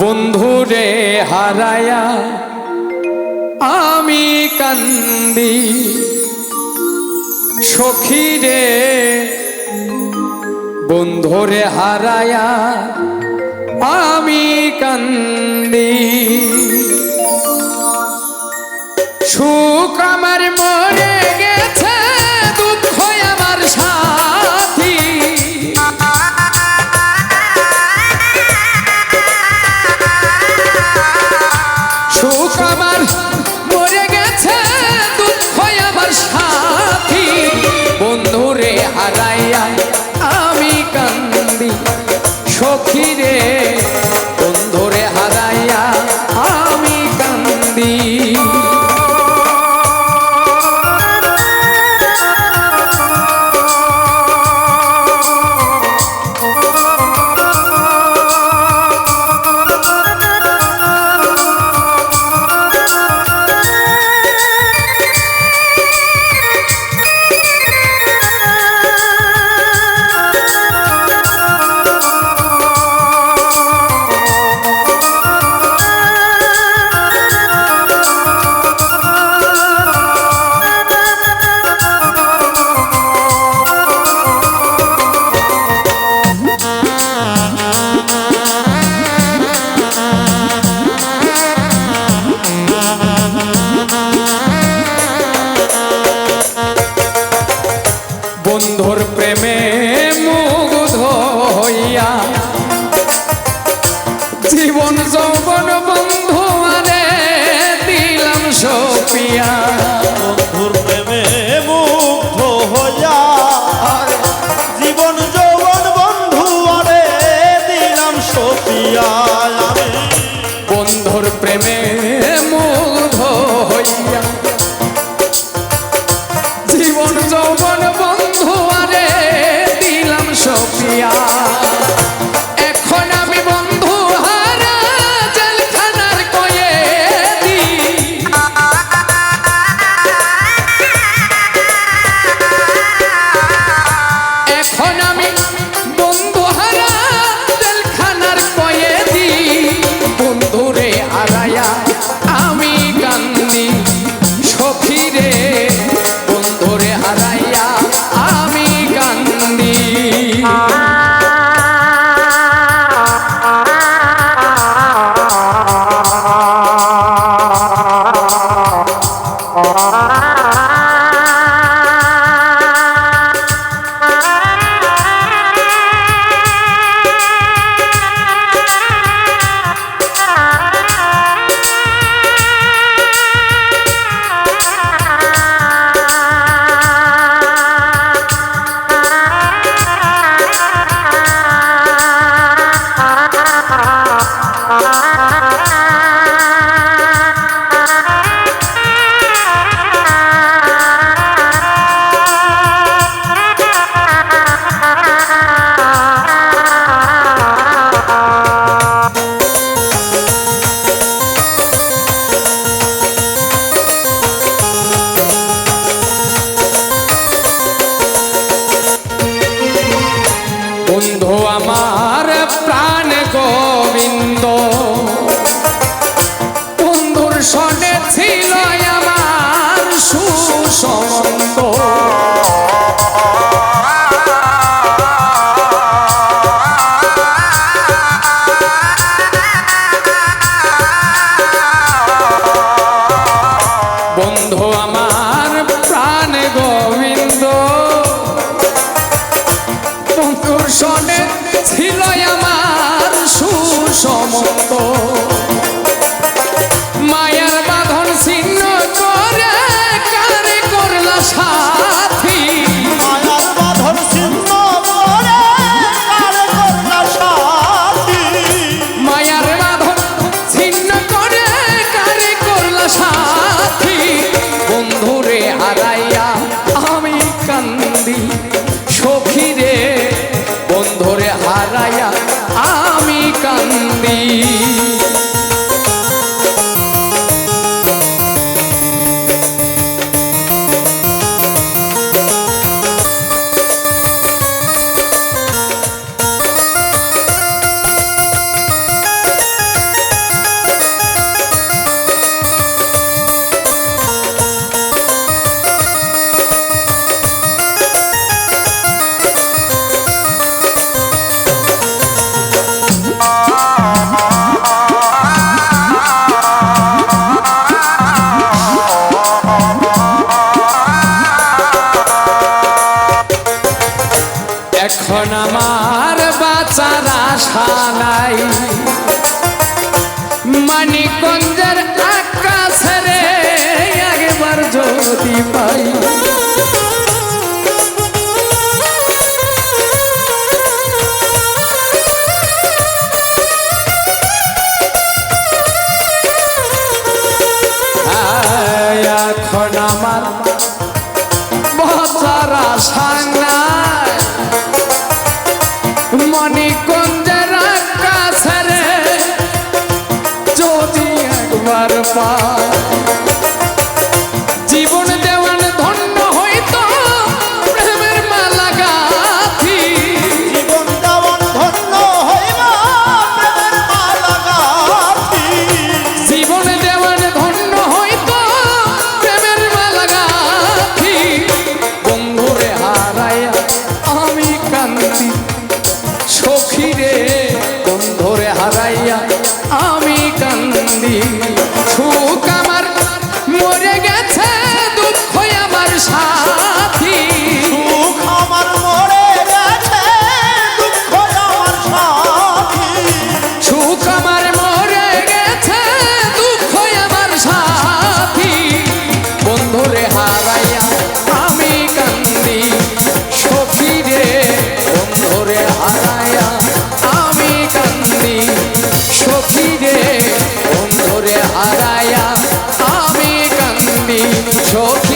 বন্ধুরে হারায়া আমি কান্দি। সখীরে বন্ধুরে হারায়া আমি কান্দি। সুখ আমার মরে গে হারাইয়া আমি কান্দি। এখন আমার বাঁচার আশা নাই। মানিকঞ্জের 좋게